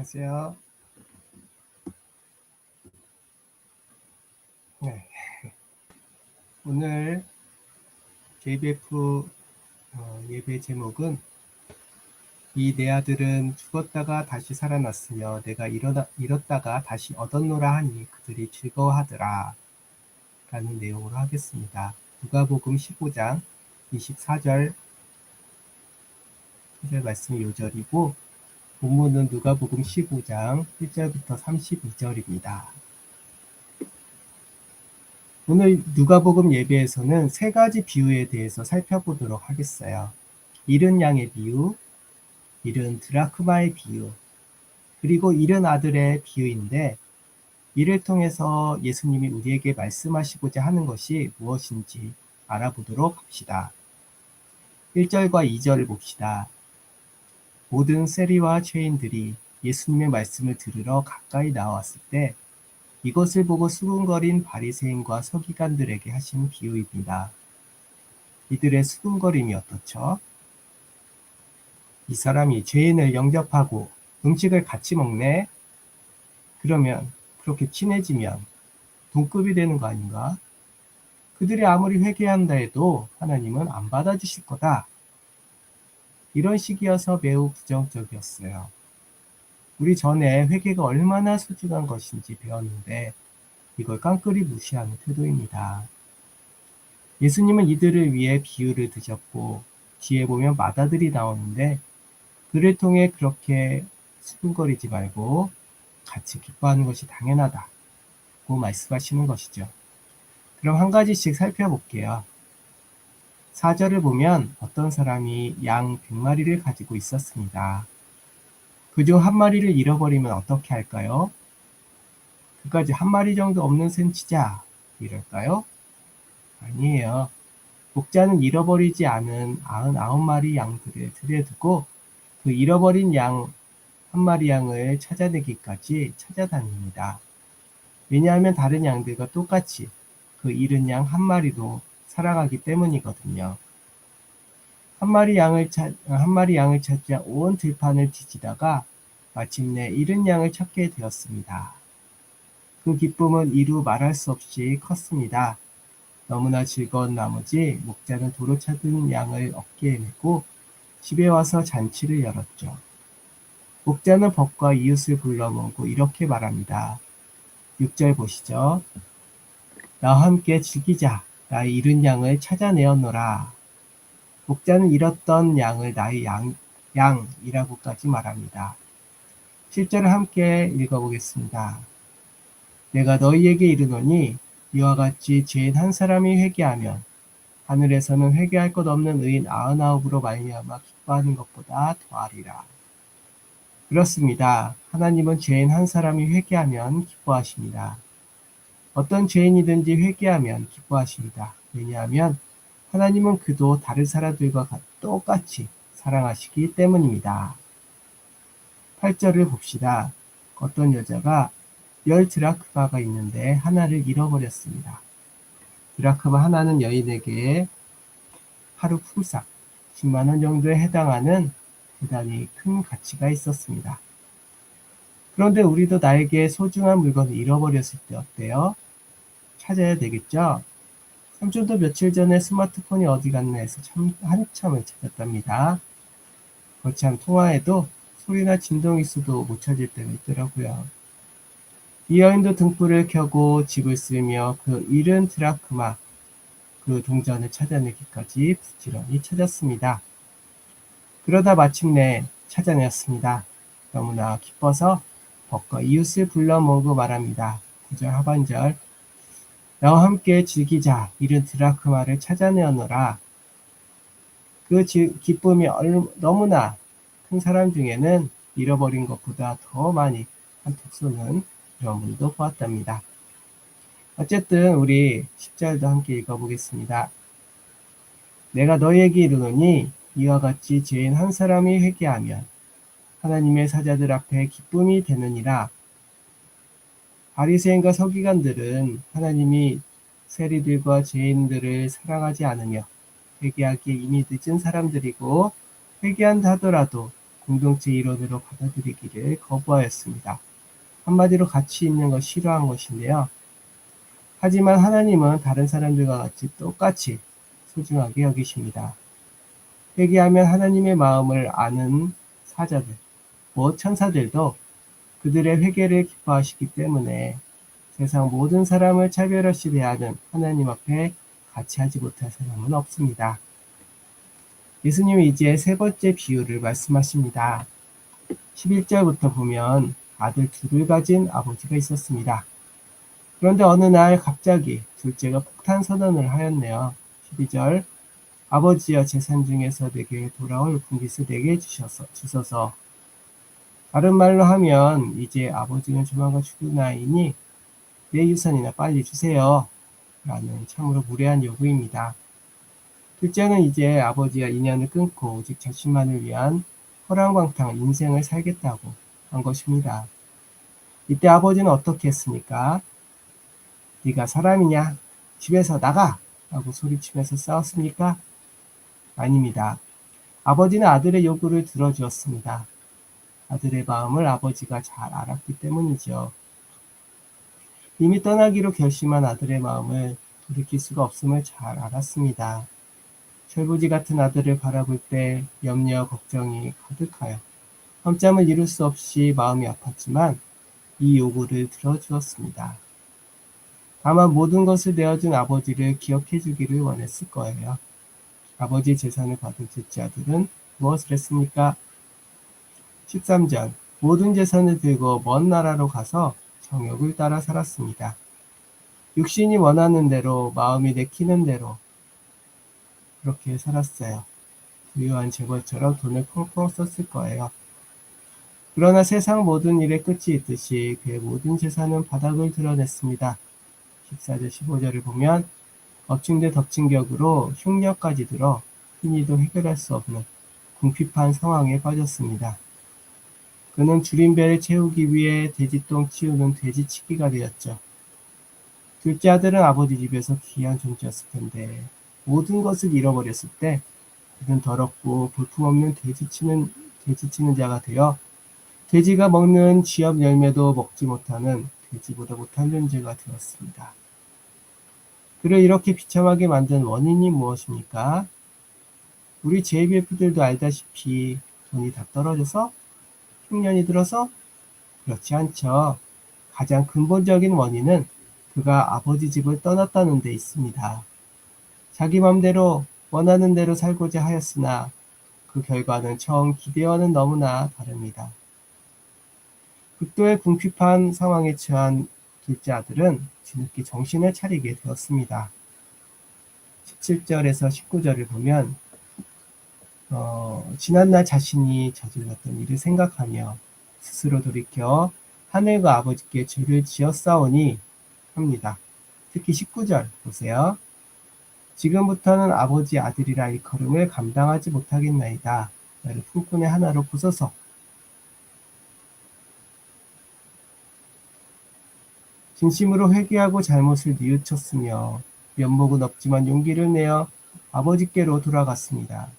안녕하세요. 네. 오늘 JBF 어, 예배 제목은 이 내 아들은 죽었다가 다시 살아났으며 내가 잃어다, 잃었다가 다시 얻었노라 하니 그들이 즐거워하더라 라는 내용으로 하겠습니다. 누가복음 15장 24절 1절 말씀이 요절이고 본문은 누가복음 15장 1절부터 32절입니다. 오늘 누가복음 예배에서는 세 가지 비유에 대해서 살펴보도록 하겠어요. 잃은 양의 비유, 잃은 드라크마의 비유, 그리고 잃은 아들의 비유인데 이를 통해서 예수님이 우리에게 말씀하시고자 하는 것이 무엇인지 알아보도록 합시다. 1절과 2절을 봅시다. 모든 세리와 죄인들이 예수님의 말씀을 들으러 가까이 나왔을 때 이것을 보고 수군거린 바리새인과 서기관들에게 하신 비유입니다. 이들의 수군거림이 어떻죠? 이 사람이 죄인을 영접하고 음식을 같이 먹네? 그러면 그렇게 친해지면 동급이 되는 거 아닌가? 그들이 아무리 회개한다 해도 하나님은 안 받아주실 거다. 이런 식이어서 매우 부정적이었어요. 우리 전에 회개가 얼마나 소중한 것인지 배웠는데 이걸 깡그리 무시하는 태도입니다. 예수님은 이들을 위해 비유를 드셨고 뒤에 보면 마다들이 나오는데 그를 통해 그렇게 수근거리지 말고 같이 기뻐하는 것이 당연하다고 말씀하시는 것이죠. 그럼 한 가지씩 살펴볼게요. 4절을 보면 어떤 사람이 양 100마리를 가지고 있었습니다. 그 중 한 마리를 잃어버리면 어떻게 할까요? 그까지 한 마리 정도 없는 셈 치자. 이럴까요? 아니에요. 목자는 잃어버리지 않은 99마리 양들을 들여두고 그 잃어버린 양 한 마리 양을 찾아내기까지 찾아다닙니다. 왜냐하면 다른 양들과 똑같이 그 잃은 양 한 마리도 살아가기 때문이거든요. 한 마리 양을 찾, 한 마리 양을 찾자 온 들판을 뒤지다가 마침내 잃은 양을 찾게 되었습니다. 그 기쁨은 이루 말할 수 없이 컸습니다. 너무나 즐거운 나머지 목자는 도로 찾은 양을 어깨에 메고 집에 와서 잔치를 열었죠. 목자는 법과 이웃을 불러 모으고 이렇게 말합니다. 6절 보시죠. 나와 함께 즐기자. 나의 잃은 양을 찾아내었노라. 목자는 잃었던 양을 나의 양, 양이라고까지 말합니다. 7절을 함께 읽어보겠습니다. 내가 너희에게 이르노니 이와 같이 죄인 한 사람이 회개하면 하늘에서는 회개할 것 없는 의인 아흔아홉으로 말미암아 기뻐하는 것보다 더하리라. 그렇습니다. 하나님은 죄인 한 사람이 회개하면 기뻐하십니다. 어떤 죄인이든지 회개하면 기뻐하십니다. 왜냐하면 하나님은 그도 다른 사람들과 똑같이 사랑하시기 때문입니다. 8절을 봅시다. 어떤 여자가 열 드라크마가 있는데 하나를 잃어버렸습니다. 드라크마 하나는 여인에게 하루 품삯 10만원 정도에 해당하는 대단히 큰 가치가 있었습니다. 그런데 우리도 나에게 소중한 물건을 잃어버렸을 때 어때요? 찾아야 되겠죠? 삼촌도 며칠 전에 스마트폰이 어디 갔나 해서 참, 한참을 찾았답니다. 거참 통화에도 소리나 진동이 있어도 못 찾을 때가 있더라고요. 이 여인도 등불을 켜고 집을 쓰며 그 잃은 드라크마, 그 동전을 찾아내기까지 부지런히 찾았습니다. 그러다 마침내 찾아내었습니다. 너무나 기뻐서 법과 이웃을 불러 모으고 말합니다. 9절 하반절 나와 함께 즐기자 이른 드라크마를 찾아내었노라. 그 기쁨이 너무나 큰 사람 중에는 잃어버린 것보다 더 많이 한턱 쏘는 그런 분도 보았답니다. 어쨌든 우리 10절도 함께 읽어보겠습니다. 내가 너희에게 이르노니 이와 같이 죄인 한 사람이 회개하면 하나님의 사자들 앞에 기쁨이 되느니라. 바리새인과 서기관들은 하나님이 세리들과 죄인들을 사랑하지 않으며 회개하기에 이미 늦은 사람들이고 회개한다 하더라도 공동체 일원으로 받아들이기를 거부하였습니다. 한마디로 같이 있는 걸 싫어한 것인데요. 하지만 하나님은 다른 사람들과 같이 똑같이 소중하게 여기십니다. 회개하면 하나님의 마음을 아는 사자들, 뭐 천사들도 그들의 회개를 기뻐하시기 때문에 세상 모든 사람을 차별없이 대하는 하나님 앞에 같이 하지 못할 사람은 없습니다. 예수님이 이제 세 번째 비유를 말씀하십니다. 11절부터 보면 아들 둘을 가진 아버지가 있었습니다. 그런데 어느 날 갑자기 둘째가 폭탄 선언을 하였네요. 12절 아버지여 재산 중에서 내게 돌아올 분깃을 내게 주셔서 주소서. 다른 말로 하면 이제 아버지는 조만간 죽을 나이니 내 유산이나 빨리 주세요. 라는 참으로 무례한 요구입니다. 둘째는 이제 아버지와 인연을 끊고 오직 자신만을 위한 허랑광탕 인생을 살겠다고 한 것입니다. 이때 아버지는 어떻게 했습니까? 네가 사람이냐? 집에서 나가! 라고 소리치면서 싸웠습니까? 아닙니다. 아버지는 아들의 요구를 들어주었습니다. 아들의 마음을 아버지가 잘 알았기 때문이죠. 이미 떠나기로 결심한 아들의 마음을 돌이킬 수가 없음을 잘 알았습니다. 철부지 같은 아들을 바라볼 때 염려, 걱정이 가득하여 험잠을 이룰 수 없이 마음이 아팠지만 이 요구를 들어주었습니다. 다만 모든 것을 내어준 아버지를 기억해 주기를 원했을 거예요. 아버지 재산을 받은 둘째 아들은 무엇을 했습니까? 13절 모든 재산을 들고 먼 나라로 가서 정욕을 따라 살았습니다. 육신이 원하는 대로 마음이 내키는 대로 그렇게 살았어요. 부유한 재벌처럼 돈을 펑펑 썼을 거예요. 그러나 세상 모든 일의 끝이 있듯이 그의 모든 재산은 바닥을 드러냈습니다. 14절 15절을 보면 엎친 데 덮친 격으로 흉력까지 들어 흔히도 해결할 수 없는 궁핍한 상황에 빠졌습니다. 그는 줄임배를 채우기 위해 돼지똥 치우는 돼지치기가 되었죠. 둘째 아들은 아버지 집에서 귀한 존재였을 텐데 모든 것을 잃어버렸을 때 그는 더럽고 볼품없는 돼지치는 돼지치는 자가 되어 돼지가 먹는 쥐업 열매도 먹지 못하는 돼지보다 못한 존재가 되었습니다. 그를 이렇게 비참하게 만든 원인이 무엇입니까? 우리 JBF들도 알다시피 돈이 다 떨어져서 흉년이 들어서 그렇지 않죠. 가장 근본적인 원인은 그가 아버지 집을 떠났다는 데 있습니다. 자기 맘대로 원하는 대로 살고자 하였으나 그 결과는 처음 기대와는 너무나 다릅니다. 극도의 궁핍한 상황에 처한 둘째 아들은 뒤늦게 정신을 차리게 되었습니다. 17절에서 19절을 보면 어, 지난날 자신이 저질렀던 일을 생각하며 스스로 돌이켜 하늘과 아버지께 죄를 지었사오니 합니다. 특히 19절 보세요. 지금부터는 아버지 아들이라 일컬음을 감당하지 못하겠나이다. 나를 품꾼의 하나로 부숴서 진심으로 회개하고 잘못을 뉘우쳤으며 면목은 없지만 용기를 내어 아버지께로 돌아갔습니다.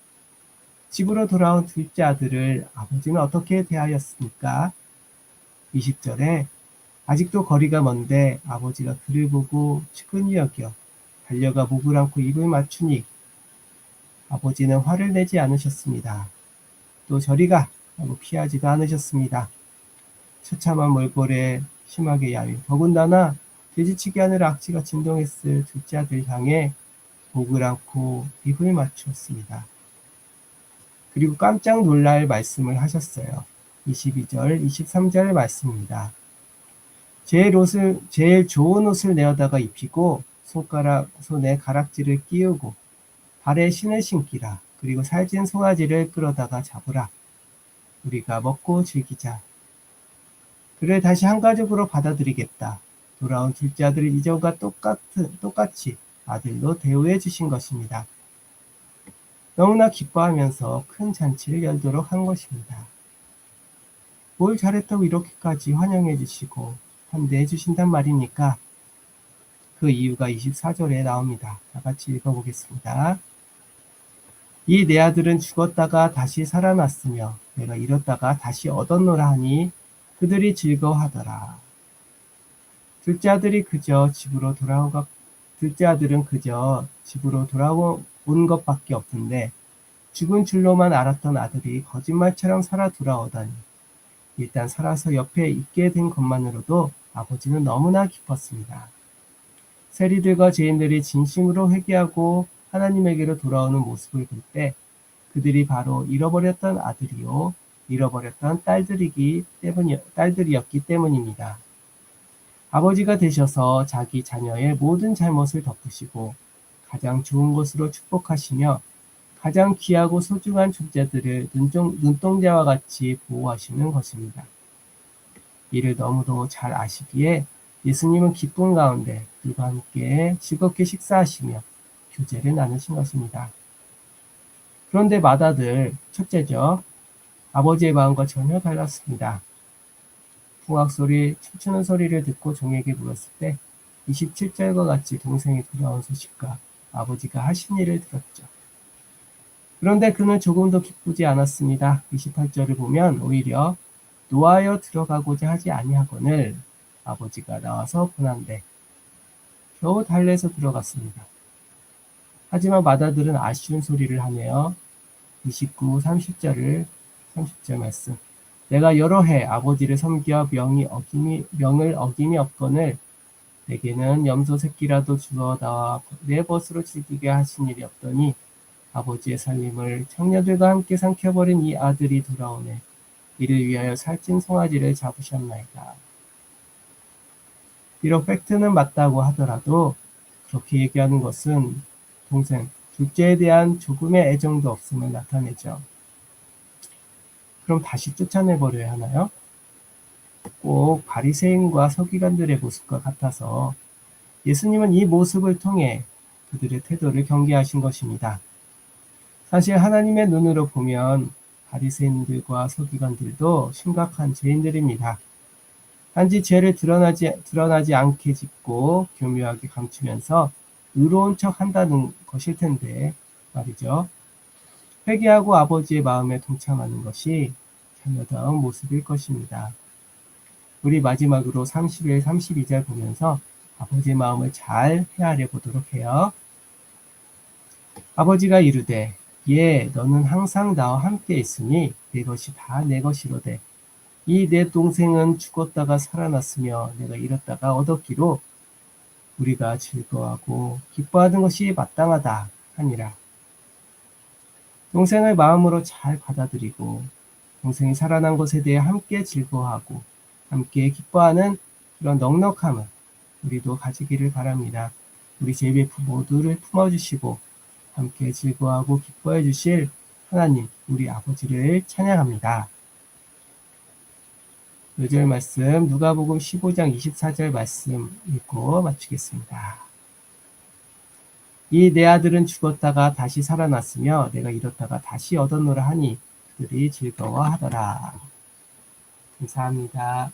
집으로 돌아온 둘째 아들을 아버지는 어떻게 대하였습니까? 20절에 아직도 거리가 먼데 아버지가 그를 보고 측은히 여겨 달려가 목을 안고 입을 맞추니 아버지는 화를 내지 않으셨습니다. 또 저리가 하고 피하지도 않으셨습니다. 처참한 몰골에 심하게 야위. 더군다나 돼지치기 하느라 악취가 진동했을 둘째 아들 향해 목을 안고 입을 맞추었습니다. 그리고 깜짝 놀랄 말씀을 하셨어요. 22절, 23절 말씀입니다. 제일 옷을, 제일 좋은 옷을 내어다가 입히고, 손가락, 손에 가락지를 끼우고, 발에 신을 신기라. 그리고 살찐 송아지를 끌어다가 잡으라. 우리가 먹고 즐기자. 그를 다시 한 가족으로 받아들이겠다. 돌아온 둘째 아들을 이전과 똑같은, 똑같이 아들로 대우해 주신 것입니다. 너무나 기뻐하면서 큰 잔치를 열도록 한 것입니다. 뭘 잘했다고 이렇게까지 환영해 주시고 환대해 주신단 말입니까? 그 이유가 24절에 나옵니다. 다 같이 읽어보겠습니다. 이 내 아들은 죽었다가 다시 살아났으며 내가 잃었다가 다시 얻었노라 하니 그들이 즐거워하더라. 둘째 아들이 그저 집으로 돌아온 것, 둘째 아들은 그저 집으로 돌아 온 것밖에 없는데 죽은 줄로만 알았던 아들이 거짓말처럼 살아 돌아오다니 일단 살아서 옆에 있게 된 것만으로도 아버지는 너무나 기뻤습니다. 세리들과 죄인들이 진심으로 회개하고 하나님에게로 돌아오는 모습을 볼 때 그들이 바로 잃어버렸던 아들이요 잃어버렸던 딸들이기 때문이, 딸들이었기 때문입니다. 아버지가 되셔서 자기 자녀의 모든 잘못을 덮으시고 가장 좋은 것으로 축복하시며 가장 귀하고 소중한 존재들을 눈종, 눈동자와 같이 보호하시는 것입니다. 이를 너무도 잘 아시기에 예수님은 기쁨 가운데 그들과 함께 즐겁게 식사하시며 교제를 나누신 것입니다. 그런데 마다들 첫째죠. 아버지의 마음과 전혀 달랐습니다. 풍악 소리, 춤추는 소리를 듣고 종에게 물었을 때 27절과 같이 동생이 돌아온 소식과 아버지가 하신 일을 들었죠. 그런데 그는 조금도 기쁘지 않았습니다. 28절을 보면 오히려 노하여 들어가고자 하지 아니하거늘 아버지가 나와서 보난데 겨우 달래서 들어갔습니다. 하지만 마다들은 아쉬운 소리를 하며 29, 30절을 30절 말씀 내가 여러 해 아버지를 섬겨 명이 어김이 명을 어김이 없거늘 내게는 염소 새끼라도 주어 나와 내 벗으로 즐기게 하신 일이 없더니 아버지의 살림을 청녀들과 함께 삼켜버린 이 아들이 돌아오네. 이를 위하여 살찐 송아지를 잡으셨나이다. 비록 팩트는 맞다고 하더라도 그렇게 얘기하는 것은 동생, 둘째에 대한 조금의 애정도 없음을 나타내죠. 그럼 다시 쫓아내버려야 하나요? 꼭 바리새인과 서기관들의 모습과 같아서 예수님은 이 모습을 통해 그들의 태도를 경계하신 것입니다. 사실 하나님의 눈으로 보면 바리새인들과 서기관들도 심각한 죄인들입니다. 단지 죄를 드러나지, 드러나지 않게 짓고 교묘하게 감추면서 의로운 척 한다는 것일 텐데 말이죠. 회개하고 아버지의 마음에 동참하는 것이 자녀다운 모습일 것입니다. 우리 마지막으로 31, 32절 보면서 아버지의 마음을 잘 헤아려 보도록 해요. 아버지가 이르되 예, 너는 항상 나와 함께 있으니 내 것이 다 내 것이로되 이 내 동생은 죽었다가 살아났으며 내가 잃었다가 얻었기로 우리가 즐거워하고 기뻐하는 것이 마땅하다 하니라. 동생을 마음으로 잘 받아들이고 동생이 살아난 것에 대해 함께 즐거워하고 함께 기뻐하는 그런 넉넉함을 우리도 가지기를 바랍니다. 우리 제비프 모두를 품어주시고 함께 즐거워하고 기뻐해 주실 하나님, 우리 아버지를 찬양합니다. 요절 말씀 누가복음 15장 24절 말씀 읽고 마치겠습니다. 이 내 아들은 죽었다가 다시 살아났으며 내가 잃었다가 다시 얻었노라 하니 그들이 즐거워하더라. 감사합니다.